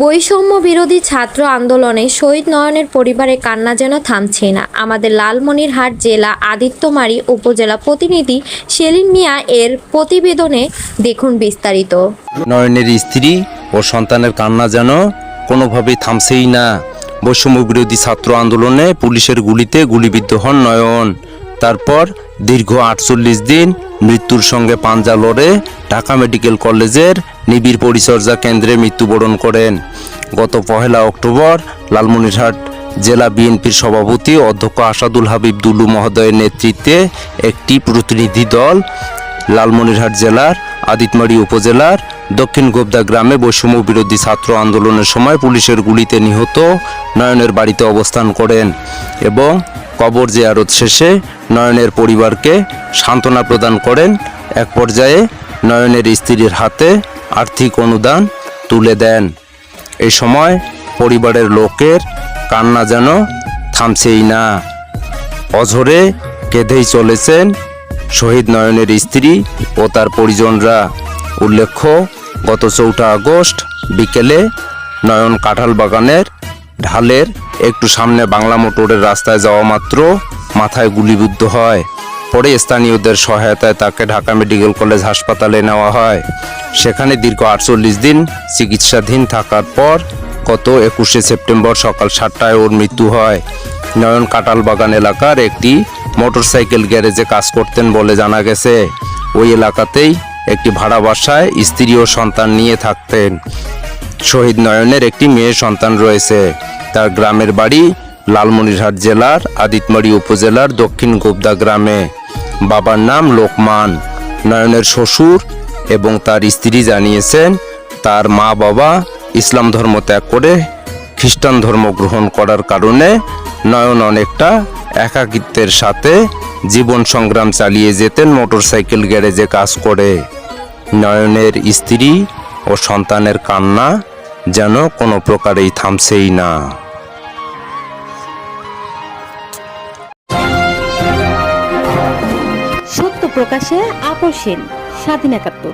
বৈষম্য বিরোধী ছাত্র আন্দোলনে শহীদ নয়নের পরিবারের কান্না যেন থামছে না। আমাদের লালমনিরহাট জেলা আদিত্যমারি উপজেলা প্রতিনিধি সেলিম মিয়া এর প্রতিবেদনে দেখুন বিস্তারিত। নয়নের স্ত্রী ও সন্তানের কান্না যেন কোনোভাবেই থামছেই না। বৈষম্য বিরোধী ছাত্র আন্দোলনে পুলিশের গুলিতে গুলিবিদ্ধ হন নয়ন। তারপর দীর্ঘ আটচল্লিশ দিন মৃত্যুর সঙ্গে পাঞ্জা লড়ে ঢাকা মেডিকেল কলেজের নিবিড় পরিচর্যা কেন্দ্রে মৃত্যুবরণ করেন। গত পহেলা অক্টোবর লালমনিরহাট জেলা বিএনপির সভাপতি অধ্যক্ষ আসাদুল হাবিব দুলু মহোদয়ের নেতৃত্বে একটি প্রতিনিধি দল লালমনিরহাট জেলার, আদিতমারি উপজেলার, দক্ষিণ গোবদা গ্রামে বৈষম্য বিরোধী ছাত্র আন্দোলনের সময় পুলিশের গুলিতে নিহত নয়নের বাড়িতে অবস্থান করেন এবং কবর জিয়ারত শেষে নয়নের পরিবারকে সান্ত্বনা প্রদান করেন। এক পর্যায়ে নয়নের স্ত্রীর হাতে আর্থিক অনুদান তুলে দেন। এই সময় পরিবারের লোকের কান্না যেন থামছেই না। অঝরে কেঁদেই চলেছেন শহীদ নয়নের স্ত্রী ও তার পরিজনরা। উল্লেখ্য, গত চৌঠা আগস্ট বিকেলে নয়ন কাঁঠাল বাগানের ঢালের একটু সামনে বাংলা মোটরের রাস্তায় যাওয়া মাত্র মাথায় গুলিবিদ্ধ হয়। পরে স্থানীয়দের সহায়তায় তাকে ঢাকা মেডিকেল কলেজ হাসপাতালে নেওয়া হয়। সেখানে দীর্ঘ আটচল্লিশ দিন চিকিৎসাধীন থাকার পর গত একুশে সেপ্টেম্বর সকাল সাতটায় ওর মৃত্যু হয়। নয়ন কাটাল বাগান এলাকার একটি মোটরসাইকেল গ্যারেজে কাজ করতেন বলে জানা গেছে। ওই এলাকাতেই একটি ভাড়া বাসায় স্ত্রী ও সন্তান নিয়ে থাকতেন। শহীদ নয়নের একটি মেয়ে সন্তান রয়েছে। তার গ্রামের বাড়ি লালমনিরহাট জেলার আদিতমারি উপজেলার দক্ষিণ গোবদা গ্রামে। বাবার নাম লোকমান। নয়নের শ্বশুর এবং তার স্ত্রী জানিয়েছেন, তার মা বাবা ইসলাম ধর্ম ত্যাগ করে খ্রিস্টান ধর্ম গ্রহণ করার কারণে নয়ন অনেকটা একাকিত্বের সাথে জীবন সংগ্রাম চালিয়ে যেতেন মোটরসাইকেল গ্যারেজে কাজ করে। নয়নের স্ত্রী ও সন্তানের কান্না যেন কোনো প্রকারেই থামছেই না। প্রকাশে আপোষহীন স্বাধীন একাত্তর।